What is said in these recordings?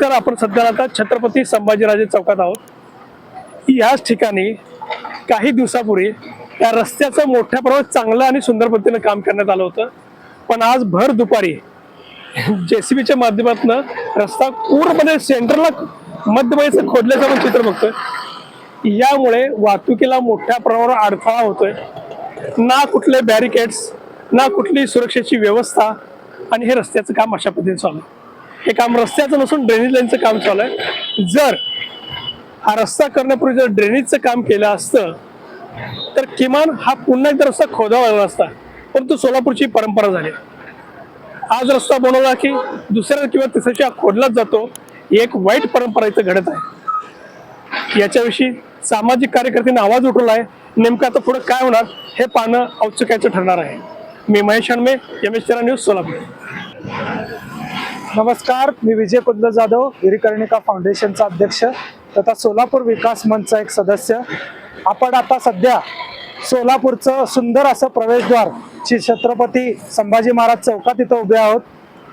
नमस्कार आपण सध्या आता छत्रपती संभाजीराजे चौकात आहोत. याच ठिकाणी काही दिवसापूर्वी या रस्त्याचं मोठ्या प्रमाणात चांगलं आणि सुंदर पद्धतीनं काम करण्यात आलं होतं. पण आज भर दुपारी जेसीबीच्या माध्यमातून रस्ता पूर्णपणे सेंटरला मध्यभागीचं खोदल्याचं आपण चित्र बघतोय. यामुळे वाहतुकीला मोठ्या प्रमाणावर अडथळा होतोय. ना कुठले बॅरिकेड्स ना कुठली सुरक्षेची व्यवस्था आणि हे रस्त्याचं काम अशा पद्धतीने चालू आहे. हे काम रस्त्याचं नसून ड्रेनेज लाईनचं काम चालू आहे. जर हा रस्ता करण्यापूर्वी जर ड्रेनेजचं काम केलं असतं तर किमान हा पुन्हा एकदा रस्ता खोदावा लागला असता. परंतु सोलापूरची परंपरा झाली. आज रस्ता बनवला की दुसऱ्या किंवा तिसऱ्याच्या खोदलाच जातो. ही एक वाईट परंपरा इथं घडत आहे. याच्याविषयी सामाजिक कार्यकर्त्यांनी आवाज उठवला आहे. नेमकं आता पुढे काय होणार हे पाहणं औत्सुक्याचं ठरणार आहे. मी Mahesh Hanme M S news Solapur. नमस्कार मी विजय कुंद जाधव गिरीकर्णिका फाउंडेशनचा अध्यक्ष तथा सोलापूर विकास मंचचा एक सदस्य. आपण आता सध्या सोलापूरचं सुंदर असं प्रवेशद्वार श्री छत्रपती संभाजी महाराज चौकात इथं उभे आहोत.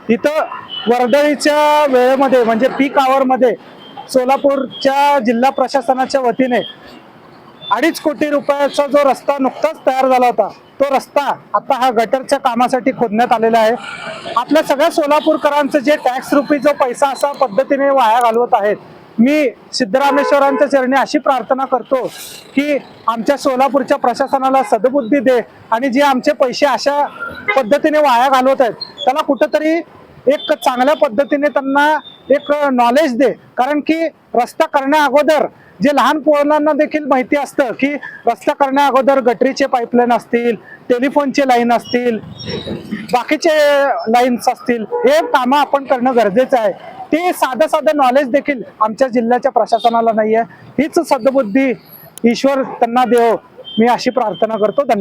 इथं वर्दळीच्या वेळेमध्ये म्हणजे पीक आवरमध्ये सोलापूरच्या जिल्हा प्रशासनाच्या वतीने अडीच कोटी रुपयाचा जो रस्ता नुकताच तयार झाला होता तो रस्ता आता हा गटरच्या कामासाठी खोदण्यात आलेला आहे. आपल्या सगळ्या सोलापूरकरांचं जे टॅक्स रुपी जो पैसा असा पद्धतीने वाया घालवत आहेत मी सिद्धरामेश्वरांच्या चरणी अशी प्रार्थना करतो की आमच्या सोलापूरच्या प्रशासनाला सद्बुद्धी दे आणि जे आमचे पैसे अशा पद्धतीने वाया घालवत आहेत त्याला कुठंतरी एक चांगल्या पद्धतीने त्यांना एक नॉलेज दे. कारण की रस्ता करण्या अगोदर जे लहान पोरांना देखील माहिती असतं की रस्ता करण्या अगोदर गटरीचे पाईपलाईन असतील टेलिफोनचे लाईन असतील बाकीचे लाईन्स असतील हे कामं आपण करणं गरजेचं आहे. ते साधं साधं नॉलेज देखील आमच्या जिल्ह्याच्या प्रशासनाला नाही आहे हीच सद्बुद्धी ईश्वर त्यांना देव. मी अशी प्रार्थना करतो. धन्यवाद.